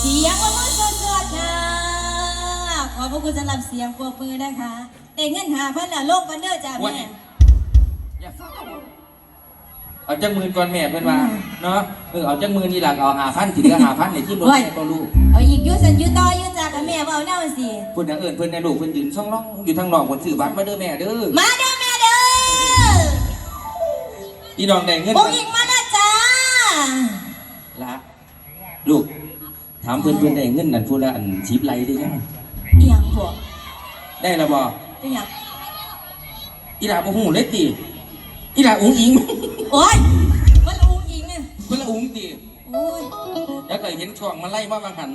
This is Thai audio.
เสียงว่ามือสดๆค่ะขอพะคุณสรับเสียงปรบมือนะคะเด็กเงินหาพันละโลกบันเดอจ้าแม่เอาจังมือก่อนแม่เพื่อนว่า เนาะเออเอาจังมือนี่หลักเอาหาพันสิเหลือหาพันในที่รถแม่ก็ลูกเอาอีกอยุสันอยุต่ออยุจ้ากับแม่เบาแน่สิเพิ่นน่ะเอิ้นเพิ่นในลูกเพิ่นยืนช่องร่องอยู่ทางนอกเพิ่นซื้อบัตรมาเด้อแม่เด้อมาเด้อแม่เด้ออีน้องได้เงินบุกอีกมาแล้วจ้าละลูกถามเพิ่นเพิ่นได้เงินนั่นพูดละอันชีพไรได้ยังเอียงพวกได้และบ่เป็นหยังอีหลาบ่ฮู้เลยติอีหลาอุ้งอิงโอ้ย แล้วก็เห็นช่วงมันไล่มาบางหัน